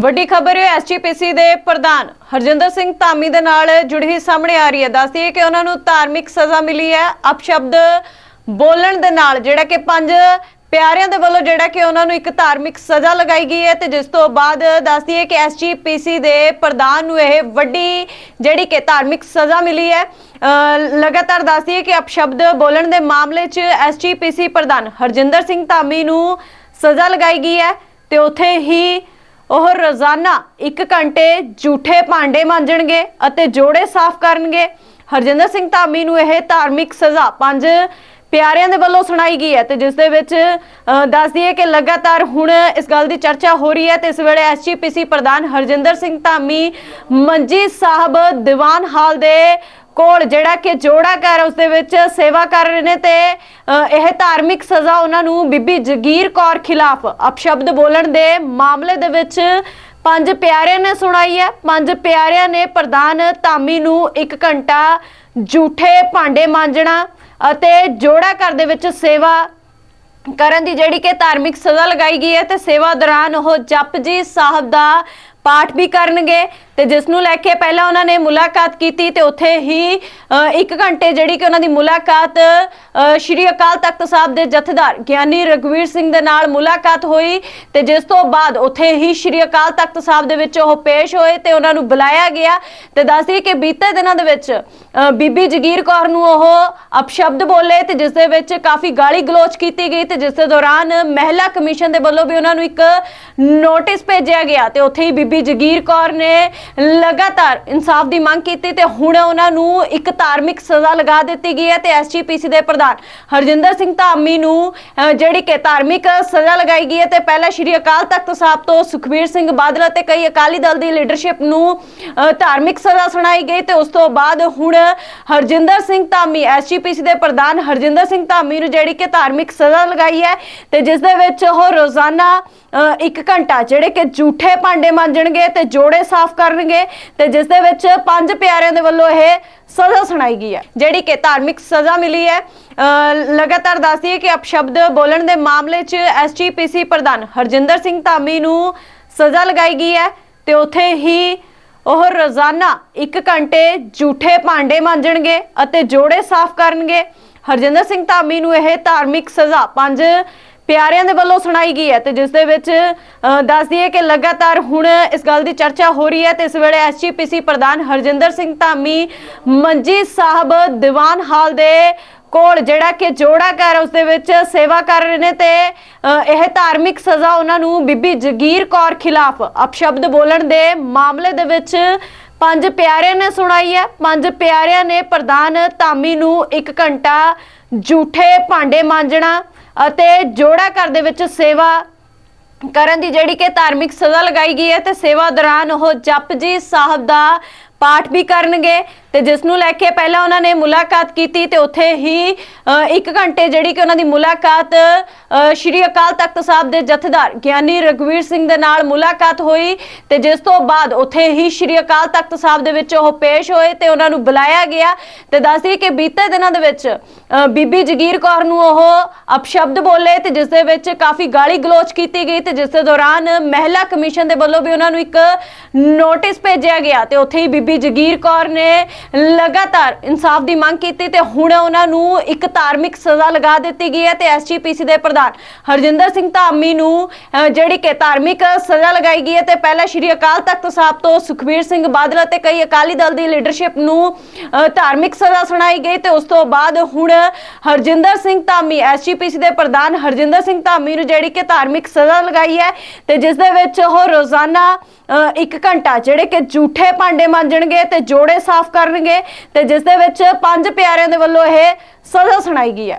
ਵੱਡੀ ਖਬਰ ਹੈ ਐਸਜੀਪੀਸੀ ਦੇ ਪ੍ਰਧਾਨ ਹਰਜਿੰਦਰ ਸਿੰਘ ਧਾਮੀ ਦੇ ਨਾਲ ਜੁੜੀ ਸਾਹਮਣੇ ਆ ਰਹੀ ਹੈ। ਦੱਸਦੀ ਹੈ ਕਿ ਉਹਨਾਂ ਨੂੰ ਧਾਰਮਿਕ ਸਜ਼ਾ ਮਿਲੀ ਹੈ। ਅਪਸ਼ਬਦ ਬੋਲਣ ਦੇ ਨਾਲ ਜਿਹੜਾ ਕਿ ਪੰਜ ਪਿਆਰਿਆਂ ਦੇ ਵੱਲੋਂ ਜਿਹੜਾ ਕਿ ਉਹਨਾਂ ਨੂੰ ਇੱਕ ਧਾਰਮਿਕ ਸਜ਼ਾ ਲਗਾਈ ਗਈ ਹੈ ਤੇ ਜਿਸ ਤੋਂ ਬਾਅਦ ਦੱਸਦੀ ਹੈ ਕਿ ਐਸਜੀਪੀਸੀ ਦੇ ਪ੍ਰਧਾਨ ਨੂੰ ਇਹ ਵੱਡੀ ਜਿਹੜੀ ਕਿ ਧਾਰਮਿਕ ਸਜ਼ਾ ਮਿਲੀ ਹੈ। ਅਹ ਲਗਾਤਾਰ ਦੱਸਦੀ ਹੈ ਕਿ ਅਪਸ਼ਬਦ ਬੋਲਣ ਦੇ ਮਾਮਲੇ 'ਚ ਐਸਜੀਪੀਸੀ ਪ੍ਰਧਾਨ ਹਰਜਿੰਦਰ ਸਿੰਘ ਧਾਮੀ ਨੂੰ ਸਜ਼ਾ ਲਗਾਈ ਗਈ ਹੈ ਤੇ ਉੱਥੇ ਹੀ ਉਹ ਰੋਜ਼ਾਨਾ 1 ਘੰਟੇ ਝੂਠੇ ਭਾਂਡੇ ਮਾਂਜਣਗੇ ਅਤੇ ਜੋੜੇ ਸਾਫ਼ ਕਰਨਗੇ। ਹਰਜਿੰਦਰ ਸਿੰਘ ਧਾਮੀ ਨੂੰ ਇਹ ਧਾਰਮਿਕ ਸਜ਼ਾ ਪੰਜ ਪਿਆਰਿਆਂ ਦੇ ਵੱਲੋਂ ਸੁਣਾਈ ਗਈ ਹੈ ਤੇ ਜਿਸ ਦੇ ਵਿੱਚ ਅ, ਦੱਸਦੀ ਕਿ ਲਗਾਤਾਰ ਹੁਣ ਇਸ ਗੱਲ ਦੀ ਚਰਚਾ ਹੋ ਰਹੀ ਹੈ ਤੇ ਇਸ ਵੇਲੇ ਐਸਜੀਪੀਸੀ ਪ੍ਰਧਾਨ ਹਰਜਿੰਦਰ ਸਿੰਘ ਧਾਮੀ ਮੰਜੀ ਸਾਹਿਬ ਦੀਵਾਨ ਹਾਲ ਦੇ ਕੋਲ ਜਿਹੜਾ ਕਿ ਜੋੜਾ ਘਰ ਉਸ ਦੇ ਵਿੱਚ ਸੇਵਾ ਕਰ ਰਹੇ ਨੇ ਤੇ ਇਹ ਧਾਰਮਿਕ ਸਜ਼ਾ ਉਹਨਾਂ ਨੂੰ ਬੀਬੀ ਜਗੀਰ ਕੌਰ ਖਿਲਾਫ ਅਪਸ਼ਬਦ ਬੋਲਣ ਦੇ ਮਾਮਲੇ ਦੇ ਵਿੱਚ ਪੰਜ ਪਿਆਰਿਆਂ ਨੇ ਸੁਣਾਈ ਹੈ। ਪੰਜ ਪਿਆਰਿਆਂ ਨੇ ਪ੍ਰਧਾਨ ਧਾਮੀ ਨੂੰ 1 ਘੰਟਾ ਝੂਠੇ ਭਾਂਡੇ ਮਾਂਜਣਾ ਅਤੇ ਜੋੜਾ ਘਰ ਦੇ ਵਿੱਚ ਸੇਵਾ ਕਰਨ ਦੀ ਜਿਹੜੀ ਕਿ ਧਾਰਮਿਕ ਸਜ਼ਾ ਲਗਾਈ ਗਈ ਹੈ ਤੇ ਸੇਵਾ ਦੌਰਾਨ ਉਹ ਜਪਜੀ ਸਾਹਿਬ ਦਾ ਪਾਠ ਵੀ ਕਰਨਗੇ ਤੇ ਜਿਸ ਨੂੰ ਲੈ ਕੇ ਪਹਿਲਾਂ ਉਹਨਾਂ ਨੇ ਮੁਲਾਕਾਤ ਕੀਤੀ ਤੇ ਉੱਥੇ ਹੀ ਅ, ਘੰਟੇ ਜਿਹੜੀ ਕਿ ਉਹਨਾਂ ਦੀ ਮੁਲਾਕਾਤ ਸ਼੍ਰੀ ਅਕਾਲ ਤਖਤ ਸਾਹਿਬ ਦੇ ਜਥੇਦਾਰ ਗਿਆਨੀ ਰਗਵੀਰ ਸਿੰਘ ਦੇ ਨਾਲ ਮੁਲਾਕਾਤ ਹੋਈ ਤੇ ਜਿਸ ਤੋਂ ਬਾਅਦ ਉੱਥੇ ਹੀ ਸ਼੍ਰੀ ਅਕਾਲ ਤਖਤ ਸਾਹਿਬ ਦੇ ਵਿੱਚ ਉਹ ਪੇਸ਼ ਹੋਏ ਤੇ ਉਹਨਾਂ ਨੂੰ ਬੁਲਾਇਆ ਗਿਆ ਤੇ ਦੱਸਦੀ ਕਿ ਬੀਤੇ ਦਿਨਾਂ ਦੇ ਵਿੱਚ ਅ, ਬੀਬੀ ਜਗੀਰ ਕੌਰ ਨੂੰ ਉਹ ਅਪਸ਼ਬਦ ਬੋਲੇ ਤੇ ਜਿਸ ਦੇ ਵਿੱਚ ਕਾਫੀ ਗਾਲੀ ਗਲੋਚ ਕੀਤੀ ਗਈ ਤੇ ਜਿਸ ਦੇ ਦੌਰਾਨ ਮਹਿਲਾ ਕਮਿਸ਼ਨ ਦੇ ਵੱਲੋਂ ਵੀ ਉਹਨਾਂ ਨੂੰ ਇੱਕ ਨੋਟਿਸ ਭੇਜਿਆ ਗਿਆ ਤੇ ਉੱਥੇ ਹੀ ਬੀਬੀ ਜਗੀਰ ਕੌਰ ਨੇ ਲਗਾਤਾਰ ਇਨਸਾਫ ਦੀ ਮੰਗ ਕੀਤੀ ਤੇ ਹੁਣ ਉਹਨਾਂ ਨੂੰ ਇੱਕ ਧਾਰਮਿਕ ਸਜ਼ਾ ਲਗਾ ਦਿੱਤੀ ਗਈ ਹੈ ਤੇ ਐਸਜੀਪੀਸੀ ਦੇ ਪ੍ਰਧਾਨ ਹਰਜਿੰਦਰ ਸਿੰਘ ਧਾਮੀ ਨੂੰ ਜਿਹੜੀ ਕਿ ਧਾਰਮਿਕ ਸਜ਼ਾ ਲਗਾਈ ਗਈ ਹੈ ਤੇ ਪਹਿਲਾਂ ਸ਼੍ਰੀ ਅਕਾਲ ਤਖਤ ਸਾਹਿਬ ਤੋਂ ਸੁਖਬੀਰ ਸਿੰਘ ਬਾਦਲ ਅਤੇ ਕਈ ਅਕਾਲੀ ਦਲ ਦੀ ਲੀਡਰਸ਼ਿਪ ਨੂੰ ਧਾਰਮਿਕ ਸਜ਼ਾ ਸੁਣਾਈ ਗਈ ਤੇ ਉਸ ਤੋਂ ਬਾਅਦ ਹੁਣ ਹਰਜਿੰਦਰ ਸਿੰਘ ਧਾਮੀ ਐਸਜੀਪੀਸੀ ਦੇ ਪ੍ਰਧਾਨ ਹਰਜਿੰਦਰ ਸਿੰਘ ਧਾਮੀ ਨੂੰ ਜਿਹੜੀ ਕਿ ਧਾਰਮਿਕ ਸਜ਼ਾ ਲਗਾਈ ਹੈ ਤੇ ਜਿਸ ਦੇ ਵਿੱਚ ਉਹ ਰੋਜ਼ਾਨਾ ਅ, ਘੰਟਾ ਜਿਹੜੇ ਕਿ ਝੂਠੇ ਭਾਂਡੇ ਮਾਂਜਣਗੇ ਤੇ ਜੋੜੇ ਸਾਫ਼ ਕਰਨਗੇ ਤੇ ਜਿਸ ਦੇ ਵਿੱਚ ਪੰਜ ਪਿਆਰਿਆਂ ਦੇ ਵੱਲੋਂ ਇਹ ਸਜ਼ਾ ਸੁਣਾਈ ਗਈ ਹੈ ਜਿਹੜੀ ਕਿ ਧਾਰਮਿਕ ਸਜ਼ਾ ਮਿਲੀ ਹੈ। ਲਗਾਤਾਰ ਦੱਸਦੀ ਹੈ ਕਿ ਅਪਸ਼ਬਦ ਬੋਲਣ ਦੇ ਮਾਮਲੇ 'ਚ ਐਸਜੀਪੀਸੀ ਪ੍ਰਧਾਨ ਹਰਜਿੰਦਰ ਸਿੰਘ ਧਾਮੀ ਨੂੰ ਸਜ਼ਾ ਲਗਾਈ ਗਈ ਹੈ ਤੇ ਉੱਥੇ ਹੀ ਉਹ ਰੋਜ਼ਾਨਾ 1 ਘੰਟੇ ਝੂਠੇ ਭਾਂਡੇ ਮਾਂਜਣਗੇ ਅਤੇ ਜੋੜੇ ਸਾਫ਼ ਕਰਨਗੇ। ਹਰਜਿੰਦਰ ਸਿੰਘ ਧਾਮੀ ਨੂੰ ਇਹ ਧਾਰਮਿਕ ਸਜ਼ਾ ਪੰਜ ਪਿਆਰਿਆਂ ਦੇ ਵੱਲੋਂ ਸੁਣਾਈ ਗਈ ਹੈ ਤੇ ਜਿਸ ਦੇ ਵਿੱਚ ਅ, ਦੱਸਦੀ ਕਿ ਲਗਾਤਾਰ ਹੁਣ ਇਸ ਗੱਲ ਦੀ ਚਰਚਾ ਹੋ ਰਹੀ ਹੈ ਤੇ ਇਸ ਵੇਲੇ ਐਸਜੀਪੀਸੀ ਪ੍ਰਧਾਨ ਹਰਜਿੰਦਰ ਸਿੰਘ ਧਾਮੀ ਮੰਜੀ ਸਾਹਿਬ ਦੀਵਾਨ ਹਾਲ ਦੇ ਕੋਲ ਜਿਹੜਾ ਕਿ ਜੋੜਾ ਘਰ ਉਸ ਦੇ ਵਿੱਚ ਸੇਵਾ ਕਰ ਰਹੇ ਨੇ ਤੇ ਅ, ਇਹ ਧਾਰਮਿਕ ਸਜ਼ਾ ਉਹਨਾਂ ਨੂੰ ਬੀਬੀ ਜਗੀਰ ਕੌਰ ਖਿਲਾਫ ਅਪਸ਼ਬਦ ਬੋਲਣ ਦੇ ਮਾਮਲੇ ਦੇ ਵਿੱਚ ਪੰਜ ਪਿਆਰਿਆਂ ਨੇ ਸੁਣਾਈ ਹੈ। ਪੰਜ ਪਿਆਰਿਆਂ ਨੇ ਪ੍ਰਧਾਨ ਧਾਮੀ ਨੂੰ 1 ਘੰਟਾ ਝੂਠੇ ਭਾਂਡੇ ਮਾਂਜਣਾ ਅਤੇ ਜੋੜਾ ਘਰ ਦੇ ਵਿੱਚ ਸੇਵਾ ਕਰਨ ਦੀ ਜਿਹੜੀ ਕਿ ਧਾਰਮਿਕ ਸਜ਼ਾ ਲਗਾਈ ਗਈ ਹੈ ਤੇ ਸੇਵਾ ਦੌਰਾਨ ਉਹ ਜਪਜੀ ਸਾਹਿਬ ਦਾ ਪਾਠ ਵੀ ਕਰਨਗੇ। ਤੇ ਜਿਸ ਨੂੰ ਲੈ ਕੇ ਪਹਿਲਾਂ ਉਹਨਾਂ ਨੇ ਮੁਲਾਕਾਤ ਕੀਤੀ ਤੇ ਉੱਥੇ ਹੀ ਅ, ਇੱਕ ਘੰਟੇ ਜਿਹੜੀ ਕਿ ਉਹਨਾਂ ਦੀ ਮੁਲਾਕਾਤ ਸ਼੍ਰੀ ਅਕਾਲ ਤਖਤ ਸਾਹਿਬ ਦੇ ਜਥੇਦਾਰ ਗਿਆਨੀ ਰਗਵੀਰ ਸਿੰਘ ਦੇ ਨਾਲ ਮੁਲਾਕਾਤ ਹੋਈ ਤੇ ਜਿਸ ਤੋਂ ਬਾਅਦ ਉੱਥੇ ਹੀ ਸ਼੍ਰੀ ਅਕਾਲ ਤਖਤ ਸਾਹਿਬ ਦੇ ਵਿੱਚ ਉਹ ਪੇਸ਼ ਹੋਏ ਤੇ ਉਹਨਾਂ ਨੂੰ ਬੁਲਾਇਆ ਗਿਆ ਤੇ ਦੱਸਦੀ ਕਿ ਬੀਤੇ ਦਿਨਾਂ ਦੇ ਵਿੱਚ ਬੀਬੀ ਜਗੀਰ ਕੌਰ ਨੂੰ ਉਹ ਅਪਸ਼ਬਦ ਬੋਲੇ ਤੇ ਜਿਸ ਦੇ ਵਿੱਚ ਕਾਫੀ ਗਾਲੀ ਗਲੋਚ ਕੀਤੀ ਗਈ ਤੇ ਜਿਸ ਦੇ ਦੌਰਾਨ ਮਹਿਲਾ ਕਮਿਸ਼ਨ ਦੇ ਵੱਲੋਂ ਵੀ ਉਹਨਾਂ ਨੂੰ ਇੱਕ ਨੋਟਿਸ ਭੇਜਿਆ ਗਿਆ ਤੇ ਉੱਥੇ ਹੀ ਬੀਬੀ ਜਗੀਰ ਕੌਰ ਨੇ ਲਗਾਤਾਰ ਇਨਸਾਫ ਦੀ ਮੰਗ ਕੀਤੀ ਤੇ ਹੁਣ ਉਹਨਾਂ ਨੂੰ ਇੱਕ ਧਾਰਮਿਕ ਸਜ਼ਾ ਲਗਾ ਦਿੱਤੀ ਗਈ ਹੈ ਤੇ ਐਸਜੀਪੀਸੀ ਦੇ ਪ੍ਰਧਾਨ ਹਰਜਿੰਦਰ ਸਿੰਘ ਧਾਮੀ ਨੂੰ ਜਿਹੜੀ ਕਿ ਧਾਰਮਿਕ ਸਜ਼ਾ ਲਗਾਈ ਗਈ ਹੈ ਤੇ ਪਹਿਲਾਂ ਸ਼੍ਰੀ ਅਕਾਲ ਤਖਤ ਸਾਹਿਬ ਤੋਂ ਸੁਖਬੀਰ ਸਿੰਘ ਬਾਦਲ ਅਤੇ ਕਈ ਅਕਾਲੀ ਦਲ ਦੀ ਲੀਡਰਸ਼ਿਪ ਨੂੰ ਧਾਰਮਿਕ ਸਜ਼ਾ ਸੁਣਾਈ ਗਈ ਤੇ ਉਸ ਤੋਂ ਬਾਅਦ ਹੁਣ ਹਰਜਿੰਦਰ ਸਿੰਘ ਧਾਮੀ, ਐਸਜੀਪੀਸੀ ਦੇ ਪ੍ਰਧਾਨ ਹਰਜਿੰਦਰ ਸਿੰਘ ਧਾਮੀ ਨੂੰ ਜਿਹੜੀ ਕਿ ਧਾਰਮਿਕ ਸਜ਼ਾ ਲਗਾਈ ਹੈ ਤੇ ਜਿਸ ਦੇ ਵਿੱਚ ਉਹ ਰੋਜ਼ਾਨਾ ਇੱਕ ਘੰਟਾ, ਜਿਹੜੇ ਕਿ ਝੂਠੇ ਭਾਂਡੇ ਮਾਂਜਣਗੇ ਤੇ ਜੋੜੇ ਸਾਫ਼ ਕਰਨਗੇ ਤੇ ਜਿਸ ਦੇ ਵਿੱਚ ਪੰਜ ਪਿਆਰਿਆਂ ਦੇ ਵੱਲੋਂ ਇਹ ਸਜ਼ਾ ਸੁਣਾਈ ਗਈ ਹੈ।